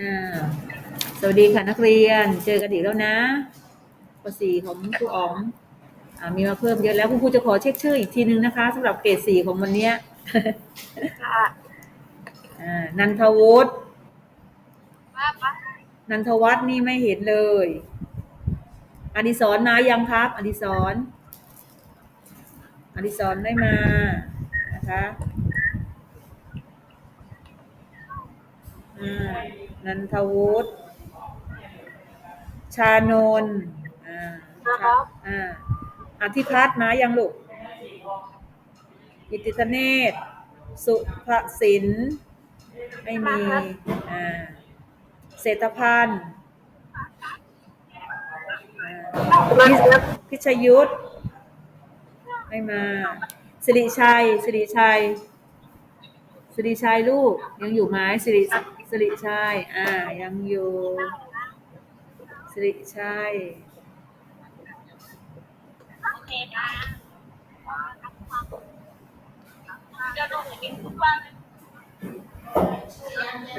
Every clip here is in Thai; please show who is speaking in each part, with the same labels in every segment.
Speaker 1: อ่าสวัสดีค่ะนักเรียน เจอกันอีกแล้วนะปสี่ของครูอ๋อมอ่ามีมาเพิ่มเยอะแล้วคุณครูจะขอเช็คชื่ออีกทีนึงนะคะสำหรับเกรดสี่ของวันเนี้ย
Speaker 2: ค่ะ
Speaker 1: อ่านันทวุฒิ
Speaker 2: ว่าปะ
Speaker 1: นันทวัฒน์นี่ไม่เห็นเลยอดิศรมายังครับ อดิศรอดิศรไม่มานะคะอ่า นันทวุฒิชานนท์อ่า
Speaker 2: นะครับ
Speaker 1: อ่าอธิพัฒน์มายังลูกกิตติธเนศสุภศินไม่มีอ่าเศรษฐพันธ์อ่า
Speaker 2: มาครับ
Speaker 1: พิชยุทธไม่มาสิริชัยสิริชัยสิริชัยลูกยังอยู่ไหมสิริ สิริชัย อ่า ยังอยู่ สิริชัย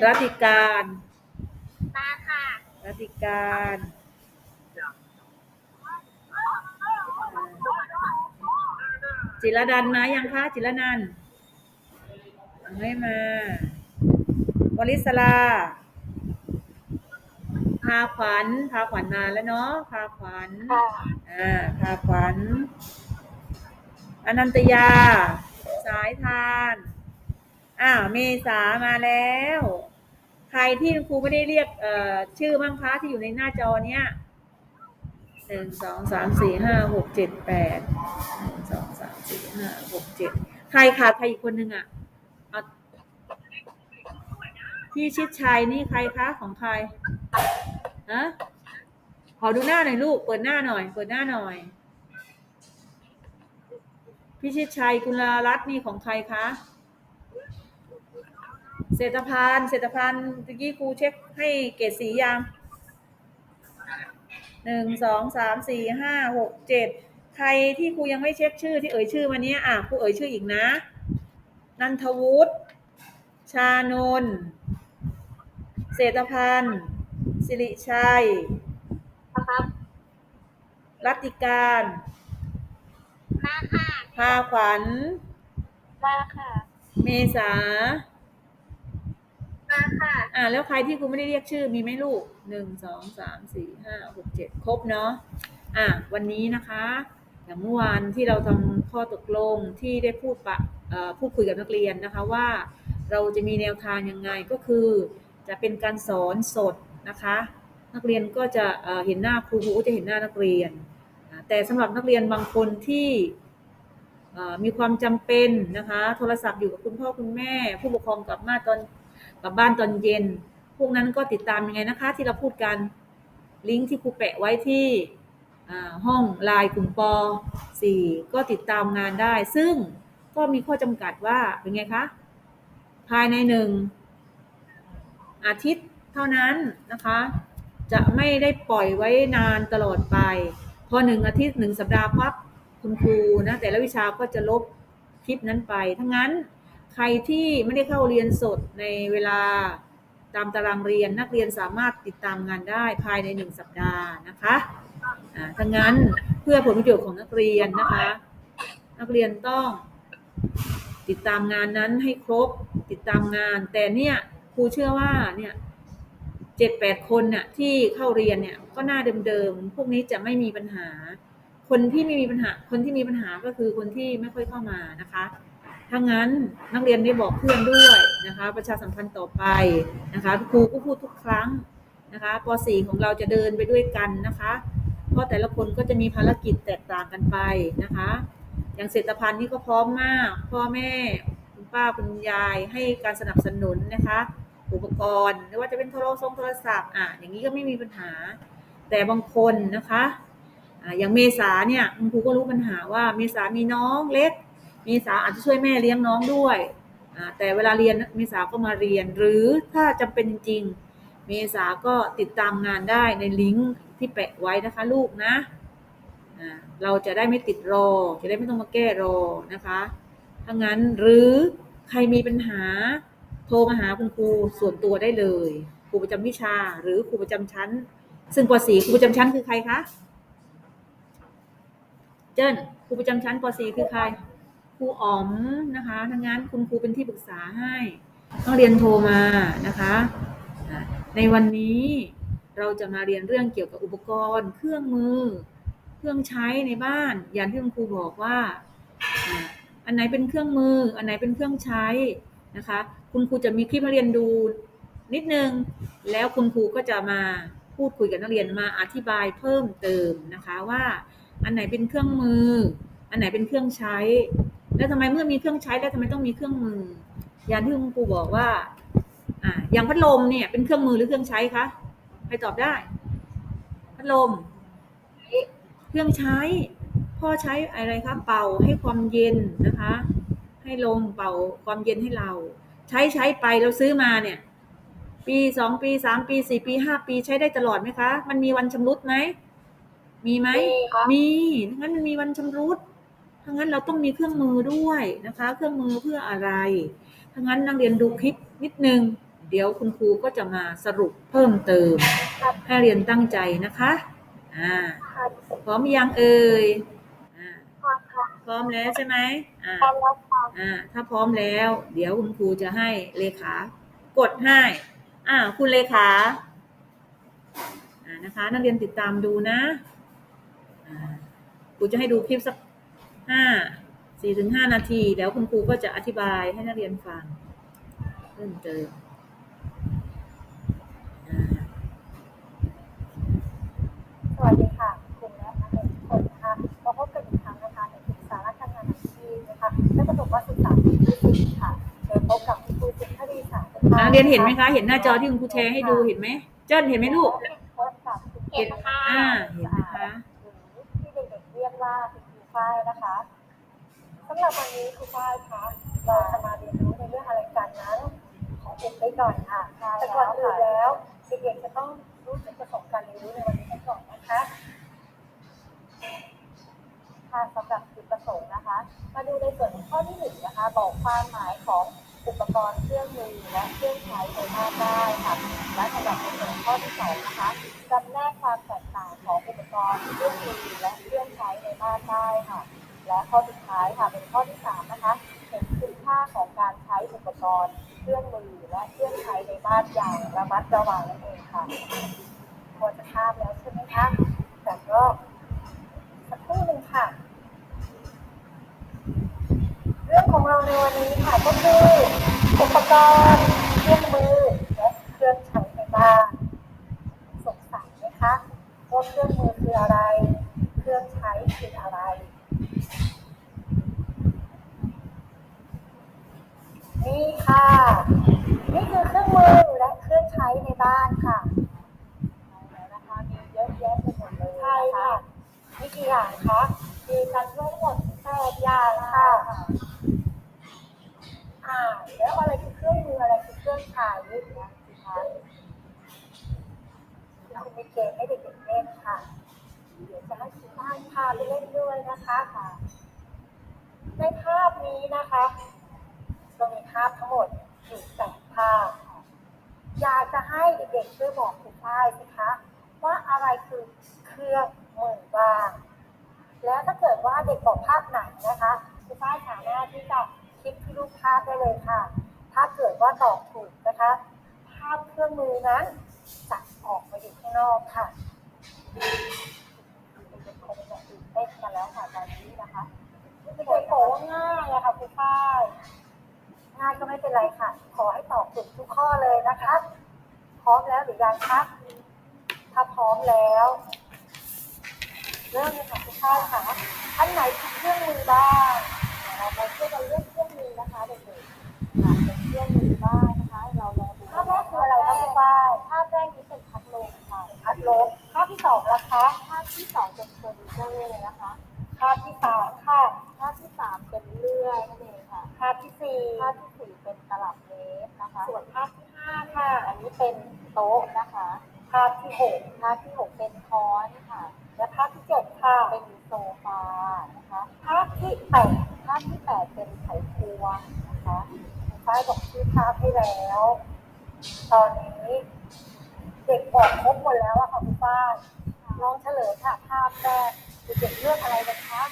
Speaker 1: รัติการ
Speaker 2: มาค่ะ
Speaker 1: รัติการจิรดันมายังคะจิรนันไม่มา วลิศลา พาขวัญ พาขวัญมาแล้วเนาะ พาขวัญ
Speaker 2: ค่ะ
Speaker 1: อ่า พาขวัญ อนันตยา สายทานอ้าวเมษามาแล้ว ใครที่ครูไม่ได้เรียก เอ่อ ชื่อบ้างคะที่อยู่ในหน้าจอเนี้ยหนึ่งสองสามสี่ห้าหกเจ็ดแปดหนึ่งสองสามสี่ห้าหกเจ็ดใครขาดใครอีกคนนึงอะเอา พี่ชิดชัยนี่ใครคะของใครฮะขอดูหน้าหน่อยลูก เปิดหน้าหน่อย เปิดหน้าหน่อย พี่ชิดชัยกุลรัตน์นี่ของใครคะเศรษฐพันธ์เศรษฐพันธ์ตะกี้ครูเช็คให้เกรดสียังหนึ่งสองสามสี่ห้าหกเจ็ดใครที่ครูยังไม่เช็คชื่อที่เอ่ยชื่อมาเนี้ยอะครูเอ่ยชื่ออีกนะ นันทวุฒิชานนท์ เศรษฐพันธ์สิริชัย
Speaker 2: นะครับ
Speaker 1: รัตติการ
Speaker 2: มาค่ะ
Speaker 1: พาขวัญ
Speaker 2: มาค่ะ
Speaker 1: เมษา
Speaker 2: มาค่ะ
Speaker 1: อ่า แล้วใครที่ครูไม่ได้เรียกชื่อมีไหมลูกหนึ่งสองสามสี่ห้าหกเจ็ดครบเนาะอะวันนี้นะคะ อย่างเมื่อวานที่เราทำข้อตกลงที่ได้พูดปะเอ่อพูดคุยกับนักเรียนนะคะว่า เราจะมีแนวทางยังไงก็คือ จะเป็นการสอนสดนะคะ นักเรียนก็จะเห็นหน้าครูครูก็จะเห็นหน้านักเรียน แต่สำหรับนักเรียนบางคนที่มีความจำเป็นนะคะ โทรศัพท์อยู่กับคุณพ่อคุณแม่ ผู้ปกครองกลับมาตอนกลับบ้านตอนเย็น พวกนั้นก็ติดตามยังไงนะคะ ที่เราพูดกันลิงก์ที่ครูแปะไว้ที่ห้องไลน์กลุ่มป .4 ก็ติดตามงานได้ ซึ่งก็มีข้อจำกัดว่าเป็นไงคะ ภายในหนึ่ง อาทิตย์เท่านั้นนะคะ จะไม่ได้ปล่อยไว้นานตลอดไป พอหนึ่งอาทิตย์หนึ่งสัปดาห์ปั๊บคุณครูนะแต่ละวิชาก็จะลบคลิปนั้นไป ทั้งนั้นใครที่ไม่ได้เข้าเรียนสดในเวลาตามตารางเรียนนักเรียนสามารถติดตามงานได้ภายในหนึ่งสัปดาห์นะคะอ่าทั้งนั้นเพื่อผลประโยชน์ของนักเรียนนะคะ นักเรียนต้องติดตามงานนั้นให้ครบติดตามงานแต่เนี่ย ครูเชื่อว่าเนี่ยเจ็ดแปดคนน่ะที่เข้าเรียนเนี่ยก็หน้าเดิมๆพวกนี้จะไม่มีปัญหา คนที่ไม่มีปัญหา คนที่มีปัญหาก็คือคนที่ไม่ค่อยเข้ามานะคะถ้างั้นนักเรียนได้บอกเพื่อนด้วยนะคะ ประชาสัมพันธ์ต่อไปนะคะครูก็พูดทุกครั้งนะคะป .4 ของเราจะเดินไปด้วยกันนะคะ เพราะแต่ละคนก็จะมีภารกิจแตกต่างกันไปนะคะ อย่างเศรษฐพันธ์นี่ก็พร้อมมาก พ่อแม่คุณป้าคุณยายให้การสนับสนุนนะคะ อุปกรณ์ไม่ว่าจะเป็นโทรศัพท์โทรศัพท์อะอย่างนี้ก็ไม่มีปัญหา แต่บางคนนะคะอะอย่างเมษาเนี่ยคุณครูก็รู้ปัญหาว่าเมษามีน้องเล็ก เมษาอาจจะช่วยแม่เลี้ยงน้องด้วยอ่าแต่เวลาเรียนเมษาก็มาเรียน หรือถ้าจำเป็นจริงๆเมษาก็ติดตามงานได้ในลิงก์ที่แปะไว้นะคะลูกนะอ่าเราจะได้ไม่ติดรอ จะได้ไม่ต้องมาแก้รอนะคะถ้างั้นหรือใครมีปัญหา โทรมาหาคุณครูส่วนตัวได้เลย ครูประจำวิชา หรือครูประจำชั้น ซึ่งป .4 ครูประจำชั้นคือใครคะเจิ้นครูประจำชั้นป .4 คือใครครูอ๋อมนะคะทั้งนั้นคุณครูเป็นที่ปรึกษาให้นักเรียนโทรมานะคะในวันนี้เราจะมาเรียนเรื่องเกี่ยวกับอุปกรณ์ เครื่องมือ เครื่องใช้ในบ้านอย่างที่คุณครูบอกว่า อันไหนเป็นเครื่องมือ อันไหนเป็นเครื่องใช้ นะคะ คุณครูจะมีคลิปมาเรียนดูนิดนึง แล้วคุณครูก็จะมาพูดคุยกับนักเรียนมาอธิบายเพิ่มเติมนะคะว่า อันไหนเป็นเครื่องมือ อันไหนเป็นเครื่องใช้ แล้วทำไมเมื่อมีเครื่องใช้แล้วทำไมต้องมีเครื่องมือ อย่างที่คุณครูบอกว่าอ่าอย่างพัดลมเนี่ยเป็นเครื่องมือหรือเครื่องใช้คะใครตอบได้ พัดลม เครื่องใช้พ่อใช้อะไรคะเป่าให้ความเย็นนะคะ ให้ลมเป่าความเย็นให้เรา ใช้ใช้ไปเราซื้อมาเนี่ย ปีสองปีสามปีสี่ปีห้าปีใช้ได้ตลอดไหมคะ มันมีวันชำรุดไหมมีไหม
Speaker 2: มีครับ
Speaker 1: มีทั้งนั้นมันมีวันชำรุดทั้งนั้นเราต้องมีเครื่องมือด้วยนะคะ เครื่องมือเพื่ออะไรทั้งนั้นนักเรียนดูคลิปนิดนึง เดี๋ยวคุณครูก็จะมาสรุปเพิ่มเติม ให้เรียนตั้งใจนะคะอ่า
Speaker 2: ครับ
Speaker 1: พร้อมยังเอ่ยอ่า
Speaker 2: ครับครับ
Speaker 1: พร้อมแล้วใช่ไหมอ่า
Speaker 2: พร้อมแล้วครับ
Speaker 1: อ่า ถ้าพร้อมแล้ว เดี๋ยวคุณครูจะให้เลขากดให้ อ่า คุณเลขาอ่านะคะ นักเรียนติดตามดูนะอ่าครูจะให้ดูคลิปสักห้าสี่ถึงห้านาที แล้วคุณครูก็จะอธิบายให้นักเรียนฟังเพิ่มเติมอ่า
Speaker 3: สวัสดีค่ะกลุ่มและนักเรียนทุกคนนะคะมาพบกันอีกครั้งนะคะในกลุ่มสาระการงานอาชีพ นะคะและประถมศึกษาปีที่สี่ค่ะโดยพบกับคุณครูสิทธิ์คดีสาร
Speaker 1: อ่านักเรียนเห็นไหมคะ เห็นหน้าจอที่คุณครูแชร์ให้ดูเห็นไหม เจิ้นเห็นไหมลูก
Speaker 3: พบกับคุณครู
Speaker 2: เห็นค่ะ
Speaker 1: อ่าเห็นนะคะ
Speaker 3: หรือที่เด็กๆเรียกว่าคุณครูฝ้ายนะคะสำหรับวันนี้ครูฝ้ายคะเราจะมาเรียนรู้ในเรื่องอะไรกันนั้นขออุบไว้ก่อนค่ะแต่ก่อนอื่นแล้วเด็กๆจะต้องรู้ถึงประสบการณ์เรียนรู้ในวันนี้กันก่อนนะคะค่ะสำหรับจุดประสงค์ นะคะ มาดูในส่วนของข้อที่หนึ่งนะคะ บอกความหมายของอุปกรณ์เครื่องมือและเครื่องใช้ในบ้านได้ค่ะและสำหรับในส่วนของข้อที่สองนะคะจำแนกความแตกต่างของอุปกรณ์เครื่องมือและเครื่องใช้ในบ้านได้ค่ะ และข้อสุดท้ายค่ะเป็นข้อที่สามนะคะเห็นคุณค่าของการใช้อุปกรณ์เครื่องมือและเครื่องใช้ในบ้านอย่างระมัดระวังนั่นเองค่ะพอจะทราบแล้วใช่ไหมคะแต่ก็สักครู่หนึ่งค่ะ เรื่อง ของเราในวันนี้ค่ะก็คืออุปกรณ์เครื่องมือและเครื่องใช้ในบ้านสงสัยไหมคะว่าเครื่องมือคืออะไร เครื่องใช้คืออะไรนี่ค่ะ นี่คือเครื่องมือและเครื่องใช้ในบ้านค่ะแล้วนะคะมีเยอะแยะไปหมดเลยใช่ค่ะมีกี่อย่างคะมีกันทั้งหมดแปดอย่างค่ะ แล้วอะไรคือเครื่องมืออะไรคือเครื่องใช้นี่ยสิคะเรามีเกมให้เด็กๆเล่นค่ะ เดี๋ยวจะให้คุณบ้านพาไปเล่นด้วยนะคะค่ะ ในภาพนี้นะคะเรามีภาพทั้งหมดอยู่แปดภาพอยากจะให้เด็กๆช่วยบอกคุณป้ายสิคะว่าอะไรคือเครื่องมือบ้าง แล้วถ้าเกิดว่าเด็กบอกภาพไหนนะคะคุณป้ายสามารถที่จะ ลิกที่รูปภาพได้เลยค่ะ ถ้าเกิดว่าตอบถูกนะคะ ภาพเครื่องมือนั้นจะออกมาอยู่ข้างนอกค่ะเด็กๆคงจะตื่นเต้นกันแล้วค่ะตอนนี้นะคะเด็กๆบอกว่าง่ายอะค่ะคุณป้ายง่ายก็ไม่เป็นไรค่ะ ขอให้ตอบถูกทุกข้อเลยนะคะพร้อมแล้วหรือยังคะถ้าพร้อมแล้ว เริ่มเลยค่ะคุณพ่อค่ะอันไหนคือเครื่องมือบ้างเดี๋ยวเรามาช่วยกันเลือกเครื่องมือ นะคะเด็กๆค่ะเป็นเครื่องมือบ้างนะคะ เราลองดูภาพแรกคืออะไรคะคุณป้ายภาพแรกนี้เป็นพัดลมค่ะพัดลมภาพที่สองนะคะภาพที่สองเป็นเฟอร์นิเจอร์เลยนะคะ ภาพที่สามค่ะภาพที่สามเป็นเลื่อยนั่นเองค่ะ ภาพที่สี่ภาพที่สี่เป็นตลับเมตรนะคะ ส่วนภาพที่ห้าค่ะ อันนี้เป็นโต๊ะนะคะ ภาพที่หกภาพที่หกเป็นค้อนค่ะ และภาพที่เจ็ดค่ะเป็นโซฟานะคะ ภาพที่แปดภาพที่แปดเป็น วงนะคะคุณป้ายบอกชื่อภาพให้แล้ว ตอนนี้บอกครบหมดแล้วอะค่ะคุณป้าน้องเฉลยค่ะภาพแรกเด็กๆเลือกอะไรกันคะ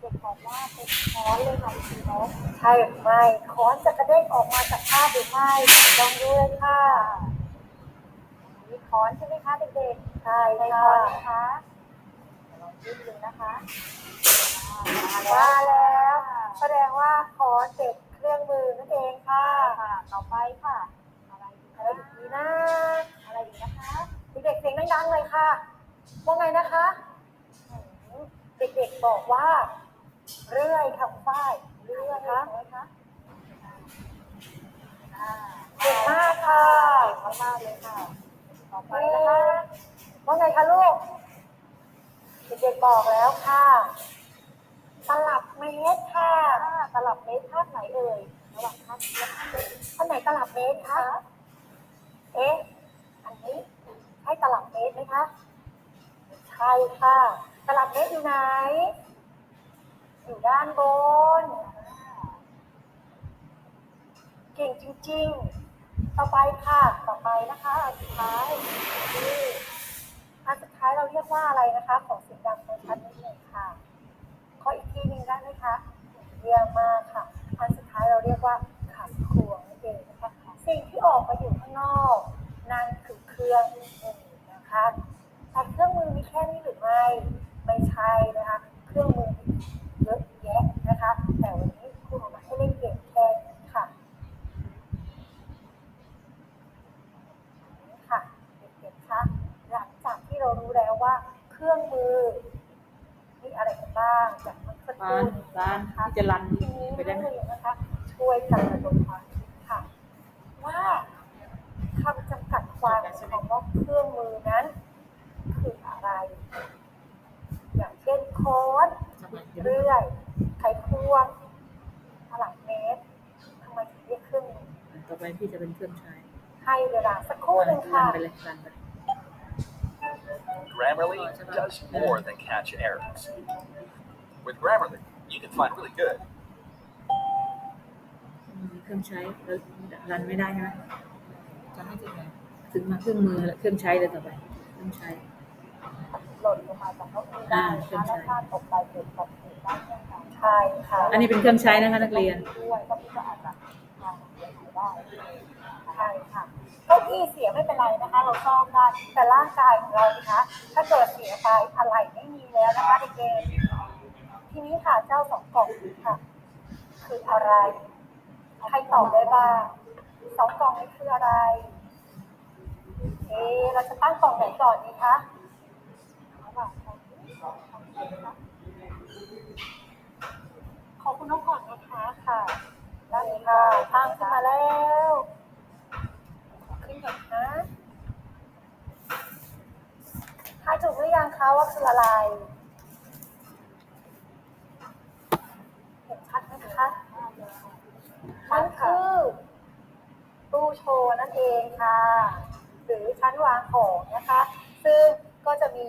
Speaker 3: เด็กๆบอกว่าเป็นค้อนเลยค่ะคุณน้องใช่หรือไม่ค้อนจะกระเด้งออกมาจากภาพหรือไม่ลองดูเลยค่ะมีค้อนใช่ไหมคะเด็กๆใช่ค่ะนะคะลองจิ้มดูนะคะมาแล้ว แสดงว่าค้อนเด็กเครื่องมือนั่นเองค่ะ ต่อไปค่ะ อะไรอีกอะไรอีกดีนะ อะไรอีกนะคะเด็กๆเสียงดังๆเลยค่ะ ว่าไงนะคะอืมเด็กๆบอกว่า เรื่อยค่ะคุณฝ้ายเรื่อยคะเก่งมากค่ะ เก่งมากๆเลยค่ะ ต่อไปนะคะ ว่าไงคะลูก เด็กๆบอกแล้วค่ะ ตลับเมตรค่ะ ตลับเมตรภาไหนเอ่ยระหว่างภาพนี้และภาพนี้อันไหนตลับเมตรคะ เอ๊ะ อันนี้ใช่ตลับเมตรไหมคะ ใช่ค่ะ ตลับเมตรอยู่ไหน อยู่ด้านบน เก่งจริง ๆ ต่อไปค่ะ ต่อไปนะคะอันสุดท้ายอันสุดท้ายเราเรียกว่าอะไรนะคะ ของสีดำในชั้นนี้เลยค่ะ ขออีกทีหนึ่งได้ไหมคะเยี่ยมมากค่ะอันสุดท้ายเราเรียกว่าขันขวงนั่นเองนะคะสิ่งที่ออกมาอยู่ข้างนอกนั่นคือเครื่องมือนะคะแต่เครื่องมือมีแค่นี้หรือไม่ ไม่ใช่นะคะ เครื่องมือมีเยอะแยะนะคะ แต่วันนี้ครูเอามาให้เล่นเกมแค่นี้ค่ะ ค่ะเด็กๆคะหลังจากที่เรารู้แล้วว่า เครื่องมือ มีอะไรกันบ้างอย่างเมื่อสักค
Speaker 1: ร้า
Speaker 3: รู่
Speaker 1: น
Speaker 3: นี้
Speaker 1: ร้าน
Speaker 3: นะคะ
Speaker 1: ที่จะรัน
Speaker 3: ทีนี้
Speaker 1: ไปได้ไหม
Speaker 3: นักเรียนนะคะ ช่วยกันระดมความคิดค่ะ ว่าคำจำกัดความของคำว่าเครื่องมือนั้น คืออะไร อย่างเช่นโค้ดเรื่อยไขควงตลับเมตรทำไมถึงเรียกเครื่องมือ
Speaker 1: ต่อไปพี่จะเป็นเครื่องใช้
Speaker 3: ให้เวลาสักครู่หนึ่ง
Speaker 1: รั
Speaker 3: ค่ะ
Speaker 1: นไปเลยรันไป
Speaker 4: Grammarly does more than catch errors. With Grammarly, you can find really good
Speaker 1: มีเครื่องใช้แล้วรันไม่ได้ใช่ไหมจะให้ถึงไหนถึงมาเครื่องมือแล้วเครื่องใช้เลยต่อไป เครื่องใช้
Speaker 3: หล่นลงมาจากเก้าอี้ได้
Speaker 1: อ่า
Speaker 3: นะ
Speaker 1: เครื่
Speaker 3: คะ
Speaker 1: องใช้
Speaker 3: และถ้าตกไปเกิดอุบัติเหตุได้เช่นกันใช่ค่ะ
Speaker 1: อันนี้เป็นเครื่องใช้นะคะนักเรียน
Speaker 3: ด้วยก็พี่ก็อาจจะทำเสียหาย ได้ใช่ค่ะเก้าอี้เสียไม่เป็นไรนะคะ เราซ่อมได้แต่ร่างกายของเรานะคะ ถ้าเกิดเสียไปอะไรไม่มีแล้วนะคะเด็กๆทีนี้ค่ะเจ้าสองกล่องนี้ค่ะ คืออะไร ใครตอบได้บ้างสองกล่องนี้คืออะไร เอ๊เราจะตั้งกล่องไหนก่อนดีคะระหว่างกล่องนี้กล่องนี้นะคะขอบคุณน้องก่อนนะคะค่ะ ได้เลยค่ะตั้งขึ้นมาแล้ว ขึ้นก่อนนะทายถูกหรือยังคะว่าคืออะไรเห็นชัดไหมคะมันคือตู้โชว์นั่นเองค่ะ หรือชั้นวางของนะคะ ซึ่งก็จะมี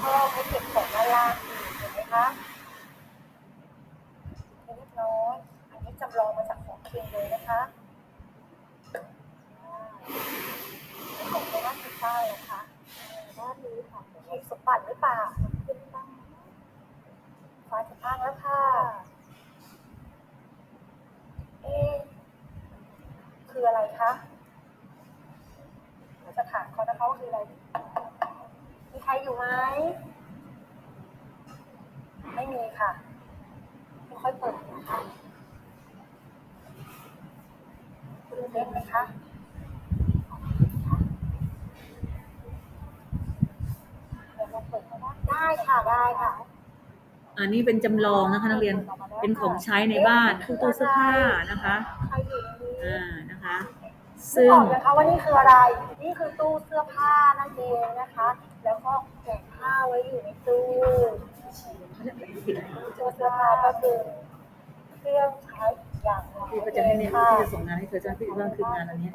Speaker 3: ช่องให้เก็บของด้านล่างอีกเห็นไหมคะ เรียบร้อย อันนี้จำ ลองมาจากของเคียงเลยนะคะของในด้านที่ใต้นะคะด้านนี้ค่ะเค้กสมบัติหรือเปล่าขึ้นบ้างฟ้าจะพังแล้วค่ะ เอ๊คืออะไรคะจะถามเขานะคะว่าคืออะไร มีใครอยู่ไหม ไม่มีค่ะ ไม่ค่อยเปิดนะคะคุณ เล็กไหมคะเดี๋ยวเราเปิดก็ได้ได้ค่ะได้ค่ะ
Speaker 1: อันนี้เป็นจำลองนะคะนักเรียน เป็นของใช้ในบ้านคือตู้เสื้อผ้านะคะ
Speaker 3: ใครอยู่ในนี้
Speaker 1: อ่า นะคะ
Speaker 3: ซึ่
Speaker 1: ซึ่
Speaker 3: ง
Speaker 1: ง
Speaker 3: บอกนะคะว่านี่คืออะไร นี่คือตู้เสื้อผ้านั่นเองนะคะ แล้วก็แจกผ้าไว้อยู่ในตู้ตู้เสื้อผ้าก็คือเครื่องใช้ อีกอย่างหนึ่ง
Speaker 1: พี่ก็จะให้เนี่ย
Speaker 3: ค่ะ
Speaker 1: พี่จะส่งงานให้เธอจะพี่ว่าคืองานอันเนี้ย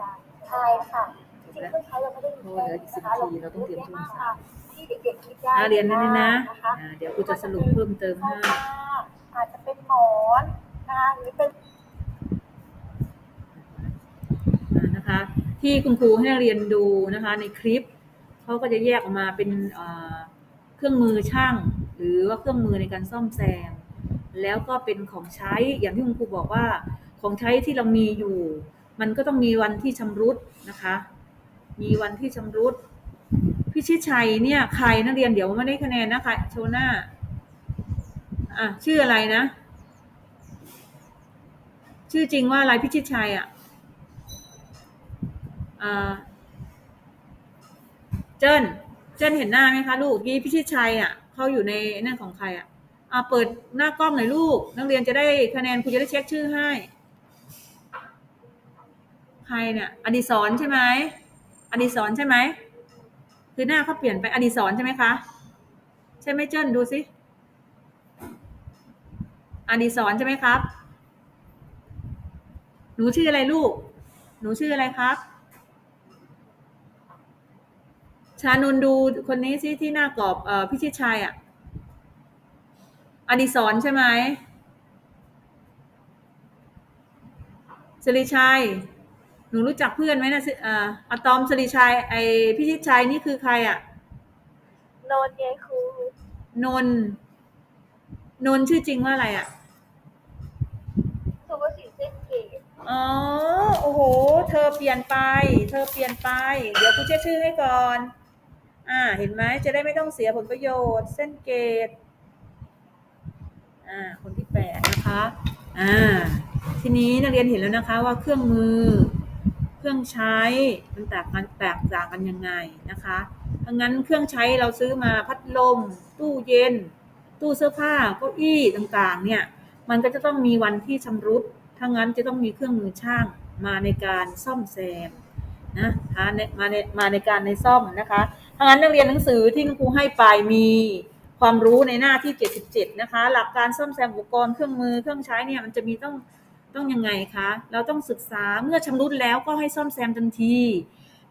Speaker 3: ใช่ค่ะจริงๆเครื่องใช้เราไม่ได้มีแค่นี้นะคะ
Speaker 1: เพราะเหลืออีก10นาทีเราต้องเตรียมตัว
Speaker 3: ที่เด็กๆคิดได้
Speaker 1: อ่าเรียนนิดนึงนะ
Speaker 3: นะคะ
Speaker 1: อ่าเดี๋ยวครูจะสรุปเพิ่มเติม
Speaker 3: โซ
Speaker 1: ให้
Speaker 3: ฟาอาจจะเป็นหมอนนะคะหรือเป็น
Speaker 1: อ่านะคะที่คุณครูให้นักเรียนดูนะคะในคลิปเขาก็จะแยกออกมาเป็นเอ่อเครื่องมือช่าง หรือว่าเครื่องมือในการซ่อมแซม แล้วก็เป็นของใช้อย่างที่คุณครูบอกว่า ของใช้ที่เรามีอยู่ มันก็ต้องมีวันที่ชำรุดนะคะ มีวันที่ชำรุดพี่ชิดชัยเนี่ยใครนักเรียนเดี๋ยวไม่ได้คะแนนนะคะโชว์หน้าอะชื่ออะไรนะ ชื่อจริงว่าอะไรพี่ชิดชัยอะอ่าเจิ้นเจิ้นเห็นหน้าไหมคะลูกยี่พี่ชิดชัยอะเขาอยู่ในนั่นของใครอะ เปิดหน้ากล้องหน่อยลูก นักเรียนจะได้คะแนนครูจะได้เช็คชื่อให้ ใครเนี่ยอดิศรใช่ไหมอดิศรใช่ไหมคือหน้าเขาเปลี่ยนไปอดิศรใช่ไหมคะใช่ไหมเจิ้นดูสิอดิศรใช่ไหมครับ หนูชื่ออะไรลูก หนูชื่ออะไรครับ ชานนดูคนนี้สิที่หน้ากรอบเอ่อพิชิตชัยอะ อดิศรใช่ไหมสิริชัย หนูรู้จักเพื่อนไหมนะสิอ่าอะตอมสิริชัย ไอพิชิตชัยนี่คือใครอะ
Speaker 2: โนนเยครู
Speaker 1: นนท์นนท์ชื่อจริงว่าอะไรอะ
Speaker 2: สุภสิทธิ์เส้นเกต
Speaker 1: อ๋อ โอ้โห เธอเปลี่ยนไป เธอเปลี่ยนไป เดี๋ยวกูเช็คชื่อให้ก่อน อ่า เห็นไหมจะได้ไม่ต้องเสียผลประโยชน์ เส้นเกต อ่าคนที่แปดนะคะอ่าทีนี้นักเรียนเห็นแล้วนะคะว่าเครื่องมือ เครื่องใช้มันแตกกันแตกต่างกันยังไงนะคะดังนั้นเครื่องใช้เราซื้อมาพัดลม ตู้เย็น ตู้เสื้อผ้าเก้าอี้ต่างๆเนี่ยมันก็จะต้องมีวันที่ชำรุดถ้างั้นจะต้องมีเครื่องมือช่างมาในการซ่อมแซมนะคะในมาในมาในการในซ่อมนะคะถ้างั้นนักเรียนหนังสือที่คุณครูให้ไปมี ความรู้ในหน้าที่ 77 นะคะ หลักการซ่อมแซมอุปกรณ์เครื่องมือเครื่องใช้เนี่ยมันจะมีต้องต้องยังไงคะ เราต้องศึกษาเมื่อชำรุดแล้วก็ให้ซ่อมแซมทันที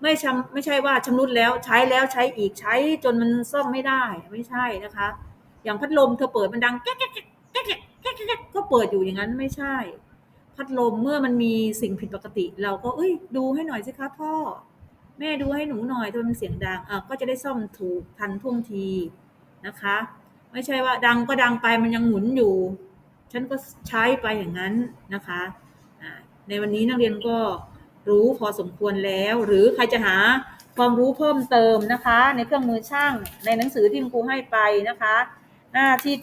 Speaker 1: ไม่ชำไม่ใช่ว่าชำรุดแล้วใช้แล้วใช้อีกใช้จนมันซ่อมไม่ได้ไม่ใช่นะคะ อย่างพัดลมเธอเปิดมันดังแก๊กแก๊กแก๊กแก๊กแก๊กแก๊กก็เปิดอยู่อย่างนั้นไม่ใช่ พัดลมเมื่อมันมีสิ่งผิดปกติ เราก็เอ้ย ดูให้หน่อยสิคะพ่อ แม่ดูให้หนูหน่อยทำไมมันเสียงดังอะก็จะได้ซ่อมถูกทันท่วงที นะคะ ไม่ใช่ว่าดังก็ดังไปมันยังหมุนอยู่ ฉันก็ใช้ไปอย่างนั้นนะคะในวันนี้นักเรียนก็รู้พอสมควรแล้ว หรือใครจะหาความรู้เพิ่มเติมนะคะ ในเครื่องมือช่างในหนังสือที่ครูให้ไปนะคะ หน้าที่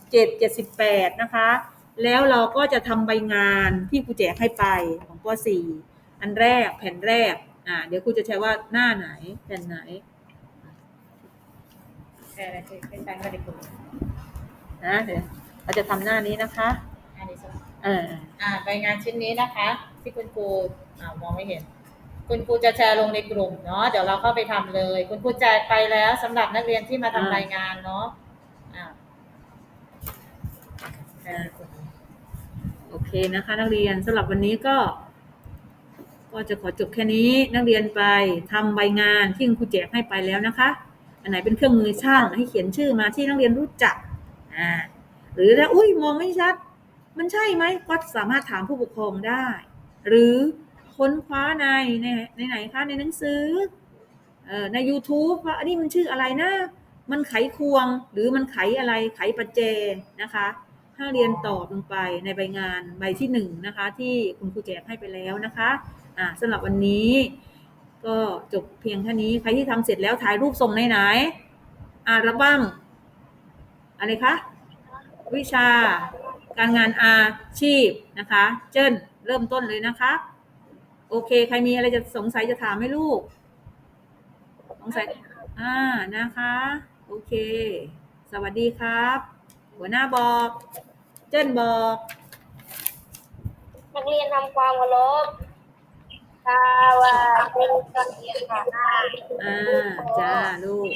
Speaker 1: 77 78 นะคะ แล้วเราก็จะทำใบงานที่ครูแจกให้ไปของป .4 อันแรกแผ่นแรกอ่าเดี๋ยวครูจะใช้ว่าหน้าไหนแผ่นไหน อะไรเป็นแผ่นกระดิกนะเดี๋ยวเราจะทำหน้านี้นะคะ
Speaker 5: อันนี้ใช่ไหม
Speaker 1: เออ
Speaker 5: อ่าใบงานชิ้นนี้นะคะ ที่คุณครูอ่ามองไม่เห็น คุณครูจะแชร์ลงในกลุ่มเนาะเดี๋ยวเราเข้าไปทำเลย คุณครูแจกไปแล้วสำหรับนักเรียนที่มาทำ
Speaker 1: อ่า
Speaker 5: รายงานเนาะอ่า
Speaker 1: อ่าโอเคนะคะ นักเรียนสำหรับวันนี้ก็ก็จะขอจบแค่นี้นักเรียนไปทำใบงานที่คุณครูแจกให้ไปแล้วนะคะ อันไหนเป็นเครื่องมือช่างให้เขียนชื่อมาที่นักเรียนรู้จักอ่าหรือถ้าอุ้ยมองไม่ชัด มันใช่ไหมก็สามารถถามผู้ปกครองได้ หรือค้นคว้าในในในไหนคะในหนังสือเอ่อใน YouTube ว่าอันนี้มันชื่ออะไรนะ มันไขควงหรือมันไขอะไรไขปัจเจนะคะถ้าเรียนตอบลงไปในใบงานใบที่หนึ่งนะคะที่คุณครูแจกให้ไปแล้วนะคะอ่าสำหรับวันนี้ ก็จบเพียงเท่านี้ ใครที่ทำเสร็จแล้วถ่ายรูปส่งไหนไหนๆอัลบั้มอะไรคะ วิชา การงานอาชีพนะคะ เจิ้นเริ่มต้นเลยนะคะ โอเค ใครมีอะไรจะสงสัยจะถามไหมลูก สงสัย อ่านะคะ โอเค สวัสดีครับ หัวหน้าบอก เจิ้นบอก
Speaker 2: นักเรียนทำความเคารพ สวัสดีค่ะ
Speaker 1: อ่าจ้าลูก